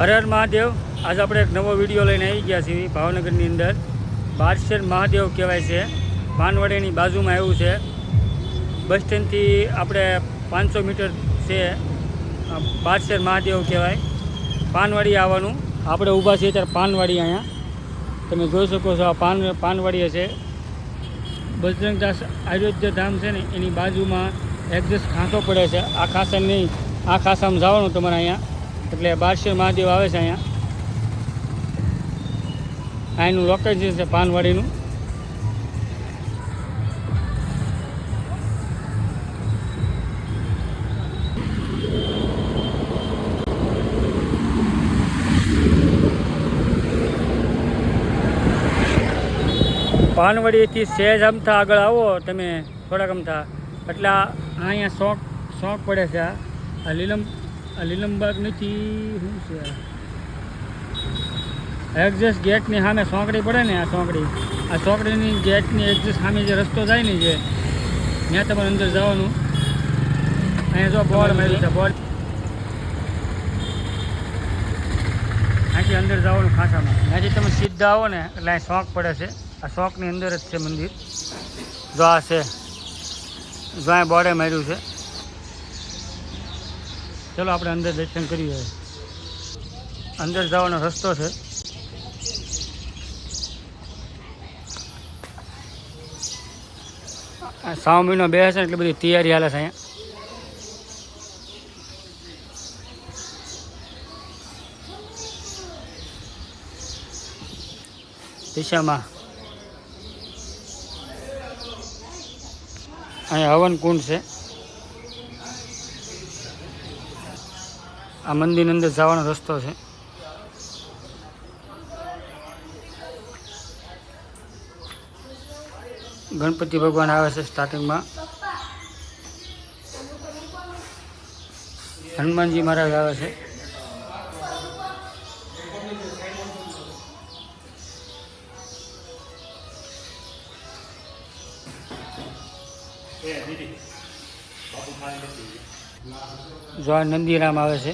હર મહાદેવ. આજે આપણે એક નવો વીડિયો લઈને આવી ગયા છીએ ભાવનગરની અંદર. બારશેર મહાદેવ કહેવાય છે. પાનવાડીની બાજુમાં આવ્યું છે. બસ સ્ટેન્ડથી આપણે પાંચસો મીટર છે. બારશેર મહાદેવ કહેવાય. પાનવાડી આવવાનું. આપણે ઊભા છીએ ત્યારે પાનવાડી અહીંયા. તમે જોઈ શકો છો આ પાન પાનવાડી છે. બજરંગદાસ આયુર્વેદ્ય ધામ છે ને, એની બાજુમાં એક્ઝેક્ટ ખાંસો પડે છે. આ ખાસા નહીં આ ખાસામાં જવાનું તમારે અહીંયા. એટલે બારશેર મહાદેવ આવે છે અહીંયા. અહીંનું લોકેશન છે પાનવાડીનું. પાનવડીથી સહેજ અમથા આગળ આવો, તમે થોડાક અમથા એટલે અહીંયા શોખ શોખ પડે છે આ લીલમ આ લીલમબાગ નથી, શું છે? એક્ઝેસ્ટ ગેટની સામે સોંકડી પડે ને આ સોંકડી. આ સોંકડીની ગેટની એક્ઝેસ્ટ સામે જે રસ્તો જાય ને જે, ત્યાં તમારે અંદર જવાનું. અહીંયા જો બોર્ડ માર્યું છે, બોર્ડ. અહીંથી અંદર જવાનું ખાસામાં. અહીંથી તમે સીધા આવો ને, એટલે અહીં શોખ પડે છે. આ શોખની અંદર જ છે મંદિર. જો આ છે. જો અહીં બોર્ડે માર્યું છે. ચલો આપણે અંદર દર્શન કરીએ. અંદર જવાનો રસ્તો છે. સાવ મહિનો બે હશે એટલે બધી તૈયારી હાલે છે અહીંયા. દિશામાં. અહીંયા હવન કુંડ છે. આ મંદિરની અંદર જવાનો રસ્તો છે. ગણપતિ ભગવાન આવે છે સ્ટાર્ટિંગમાં હનુમાનજી મહારાજ આવે છે. જો આ નંદીરામ આવે છે.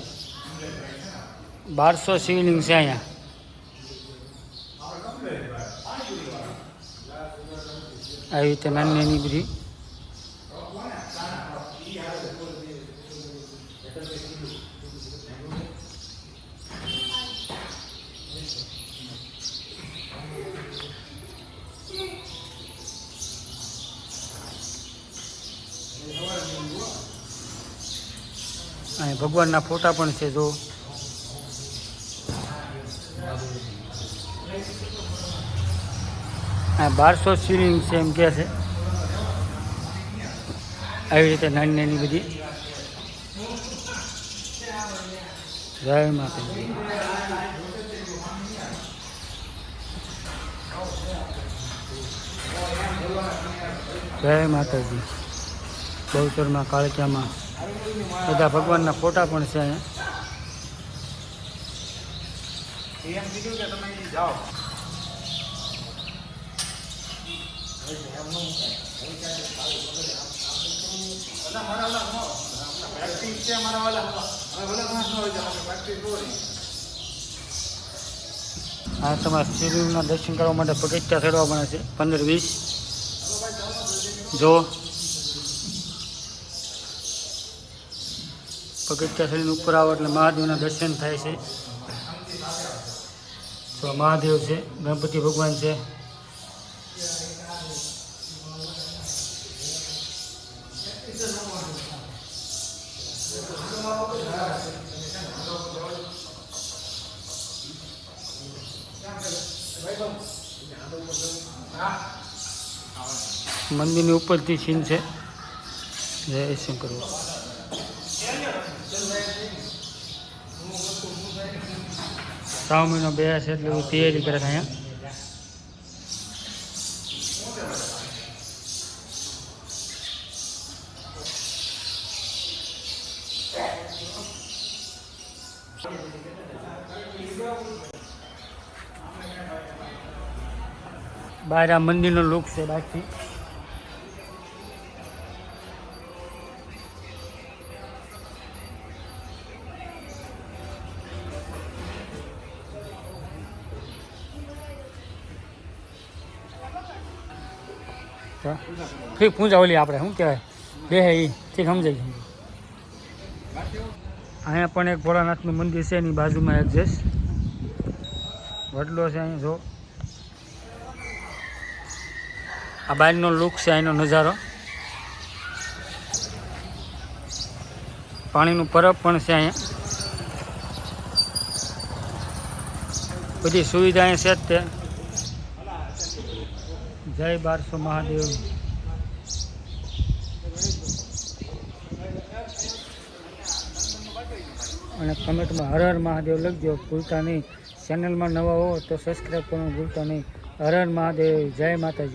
બારસો શિવલિંગ છે અહીંયા. આવી રીતે નાની નાની બધી. અહીં ભગવાનના ફોટા પણ છે, જો. બારસો શિલિંગ છે એમ કહે છે. આવી રીતે નાની નાની બધી. જય માતાજી. જય માતાજી. બહુચરમાં કાળકિયામાં બધા ભગવાનના ફોટા પણ છે. આ તમારા શિવલિંગના દર્શન કરવા માટે પગથિયા ચડવા પડે છે. પંદર વીસ. જો પગથિયા થઈને ઉપર આવો એટલે મહાદેવના દર્શન થાય છે. તો મહાદેવ છે, ગણપતિ ભગવાન છે. મંદિરની ઉપરથી સીન છે. જય શંકર શ્રાવણ મહિનો બે છે એટલે હું તૈયારી કરે છે અહીંયા. બહાર મંદિરનો લુક છે બાકી. ઠીક પૂંજા ઓલી આપણે, શું કહેવાય? બે હે એ ઠીક સમજાય. અહીંયા પણ એક ભોળાનાથનું મંદિર છે, એની બાજુમાં એક એક્ઝેસ્ટ વડલો છે અહીંયા જો. આ બાજનો લુક છે અહીંનો નજારો. પાણીનું પરબ પણ છે અહીંયા. બધી સુવિધા અહીંયા છે જ તે. જય બારસો મહાદેવ. અને કમેન્ટમાં હર હર મહાદેવ લખજો, ભૂલતા નહીં. ચેનલમાં નવા હો તો સબસ્ક્રાઈબ કરવાનું ભૂલતા નહીં. હર હર મહાદેવ, જય માતાજી.